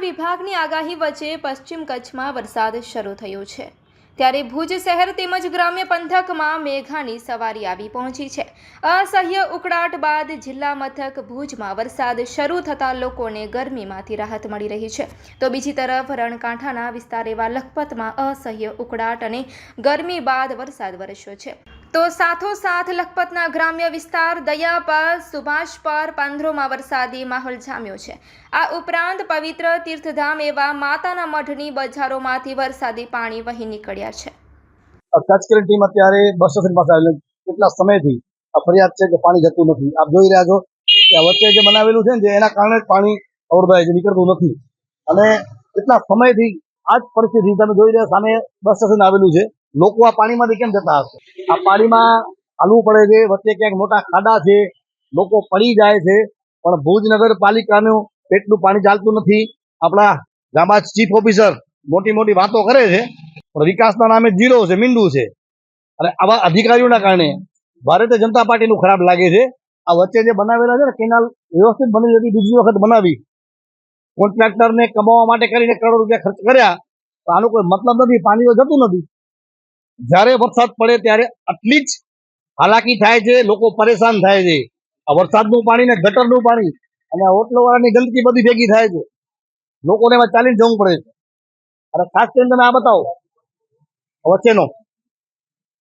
વિભાગની આગાહી વચ્ચે પશ્ચિમ કચ્છમાં વરસાદ શરૂ થયો છે. ત્યારે ભુજ શહેર તેમજ ગ્રામ્ય પંથકમાં મેઘાની સવારી આવી પહોંચી છે. અસહ્ય ઉકળાટ બાદ જિલ્લા મથક ભુજમાં વરસાદ શરૂ થતાં લોકોને ગરમીમાંથી રાહત મળી રહી છે. તો બીજી તરફ રણકાંઠાના વિસ્તાર એવા લખપતમાં અસહ્ય ઉકળાટ અને ગરમી બાદ વરસાદ વરસ્યો છે. તો સાથોસાથ લખપતના ગ્રામ્ય વિસ્તાર દયા પર સુભાષ પર પાંદરોમાં વરસાદી માહોલ જામ્યો છે. આ ઉપરાંત પવિત્ર તીર્થધામ એવા માતાના મઢની બજારોમાંથી વરસાદી પાણી વહી નીકળ્યા છે. કચ્છ કરી ટીમ અત્યારે બસ સ્ટેશન પાસે આવેલી કેટલા સમયથી આ ફરિયાદ છે કે પાણી જતું નથી? આપ જોઈ રહ્યા છો કે વચ્ચે જે બનાવેલું છે ને એના કારણે જ પાણી અવરોધાય છે નીકળતું નથી. અને કેટલા સમયથી આ જ પરિસ્થિતિ તમે જોઈ રહ્યા સામે બસ સ્ટેશન આવેલું છે. લોકો આ પાણીમાંથી કેમ જતા હશે? આ પાણીમાં હાલવું પડે છે, વચ્ચે ક્યાંક મોટા ખાડા છે, લોકો પડી જાય છે, પણ ભુજ નગરપાલિકાનું પેટનું પાણી ચાલતું નથી. આપણા ગામા ચીફ ઓફિસર મોટી મોટી વાતો કરે છે, પણ વિકાસના નામે જીરો છે, મીંડું છે. અને આવા અધિકારીઓના કારણે ભારતીય જનતા પાર્ટીનું ખરાબ લાગે છે. આ વચ્ચે જે બનાવેલા છે ને, કેનાલ વ્યવસ્થિત બની હતી બીજી વખત બનાવી. કોન્ટ્રાક્ટરને કમાવા માટે કરીને કરોડ રૂપિયા ખર્ચ કર્યા, તો આનો કોઈ મતલબ નથી પાણી તો જતું નથી. જ્યારે વરસાદ પડે ત્યારે આટલી જ હાલાકી થાય છે, લોકો પરેશાન થાય છે. આ વરસાદનું પાણી ને ગટરનું પાણી અને હોટલો વાળાની ગંદકી બધી ભેગી થાય છે. લોકોને એમાં ચાલીને જવું પડે છે. અને ખાસ કરીને તમે આ બતાવો. વચ્ચેનો.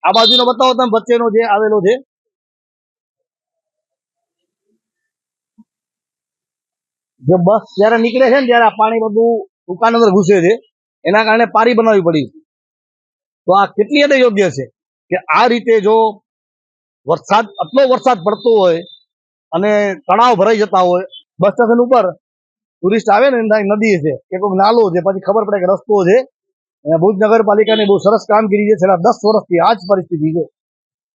આ બાજુનો બતાવો તમે, વચ્ચેનો જે આવેલો છે. જે બસ જ્યારે નીકળે છે ને, ત્યારે આ પાણી બધું દુકાન અંદર ઘૂસે છે. એના કારણે પારી બનાવવી પડી છે. તો આ કેટલી હદે યોગ્ય છે? કે આ રીતે જો વરસાદ, આટલો વરસાદ પડતો હોય અને તળાવ ભરાઈ જતા હોય, બસ સ્ટેશન ઉપર ટુરિસ્ટ આવે ને ત્યાં નદી છે, કે કોઈક નાલો છે, પછી ખબર પડે કે રસ્તો છે. ભુજ નગરપાલિકાની બહુ સરસ કામગીરી છે, છેલ્લા દસ વર્ષથી આ જ પરિસ્થિતિ છે.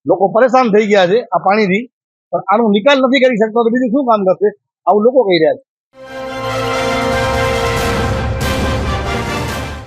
લોકો પરેશાન થઈ ગયા છે આ પાણીથી, પણ આનો નિકાલ નથી કરી શકતા તો બીજું શું કામ કરશે? આવું લોકો કહી રહ્યા છે.